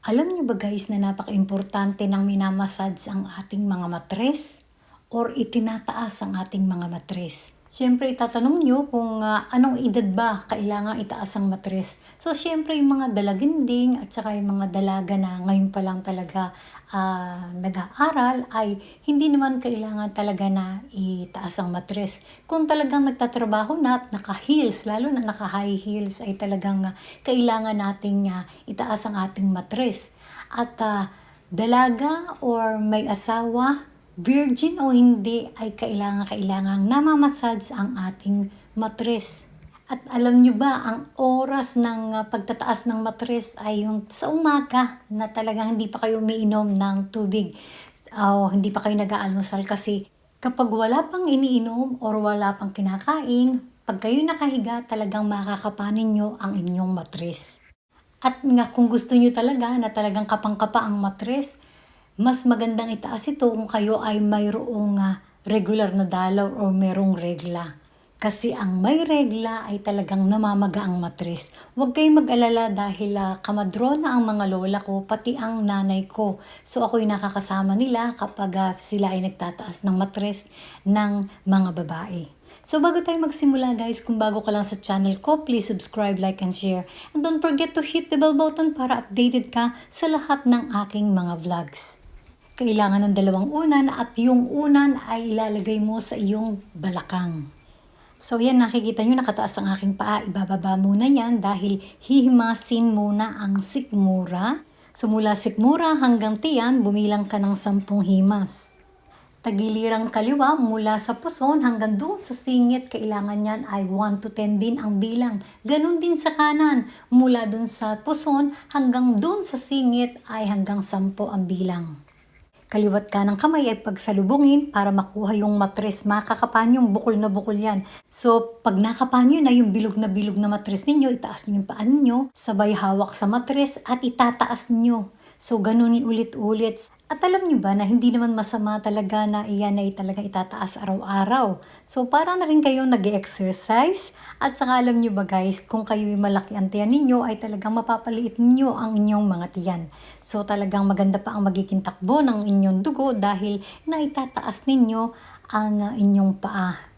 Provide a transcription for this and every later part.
Alam niyo ba guys na napaka-importante ng minamassage ang ating mga matres or itinataas ang ating mga matres? Siyempre, itatanong niyo kung ah, anong edad ba kailangan itaas ang matres. So, siyempre, yung mga dalaginding at saka yung mga dalaga na ngayon pa lang talaga ah, nag-aaral ay hindi naman kailangan talaga na itaas ang matres. Kung talagang nagtatrabaho na at naka-heels, lalo na naka-high heels, ay talagang ah, kailangan nating ah, itaas ang ating matres. At ah, dalaga or may asawa, virgin o hindi, ay kailangan-kailangang namamassage ang ating matres. At alam nyo ba, ang oras ng ah, pagtataas ng matres ay yung sa umaga na talagang hindi pa kayo umiinom ng tubig o hindi pa kayo nag-aalmusal kasi kapag wala pang iniinom or wala pang kinakain, pag kayo nakahiga, talagang makakapanin nyo ang inyong matres. At nga kung gusto nyo talaga na talagang kapang-kapa ang matres, mas magandang itaas ito kung kayo ay mayroong ah, regular na dalaw o mayroong regla. Kasi ang may regla ay talagang namamaga ang matres. Huwag kayong mag-alala dahil uh, kamadrona ang mga lola ko, pati ang nanay ko. So ako'y nakakasama nila kapag ah, sila ay nagtataas ng matres ng mga babae. So bago tayo magsimula guys, kung bago ka lang sa channel ko, please subscribe, like, and share. And don't forget to hit the bell button para updated ka sa lahat ng aking mga vlogs. Kailangan ng dalawang unan at yung unan ay ilalagay mo sa iyong balakang. So yan, nakikita nyo nakataas ang aking paa. Ibababa muna yan dahil hihimasin muna ang sikmura. So mula sikmura hanggang tiyan, bumilang ka ng sampung himas. Tagilirang kaliwa mula sa puson hanggang doon sa singit, kailangan yan ay 1 to 10 din ang bilang. Ganon din sa kanan, mula doon sa puson hanggang doon sa singit ay hanggang 10 ang bilang. Kaliwat ka ng kamay ay pagsalubungin para makuha yung matres. Makakapan yung bukol na bukol yan. So, pag nakapan nyo na yung bilog na bilog na matres ninyo, itaas nyo yung paan nyo, sabay hawak sa matres at itataas nyo. So, ganun ulit-ulit. At alam nyo ba na hindi naman masama talaga na iyan ay talaga itataas araw-araw. So, para na rin kayo nag exercise At saka alam nyo ba guys, kung kayo malaki ang tiyan ninyo, ay talagang mapapaliit ninyo ang inyong mga tiyan. So, talagang maganda pa ang magiging takbo ng inyong dugo dahil naitataas ninyo ang inyong paa.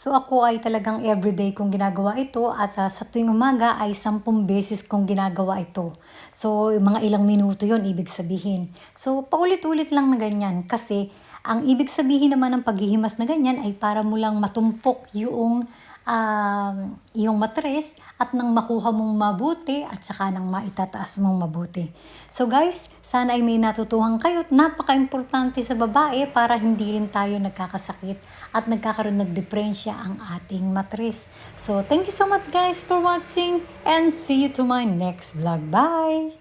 So ako ay talagang everyday kong ginagawa ito at uh, sa tuwing umaga ay sampung beses kong ginagawa ito. So mga ilang minuto yon ibig sabihin. So paulit-ulit lang na ganyan kasi ang ibig sabihin naman ng paghihimas na ganyan ay para mo lang matumpok yung uh, iyong matres at nang makuha mong mabuti at saka nang maitataas mong mabuti. So guys, sana ay may natutuhan kayo at napaka-importante sa babae para hindi rin tayo nagkakasakit at nagkakaroon ng diferensya ang ating matres. So thank you so much guys for watching and see you to my next vlog. Bye!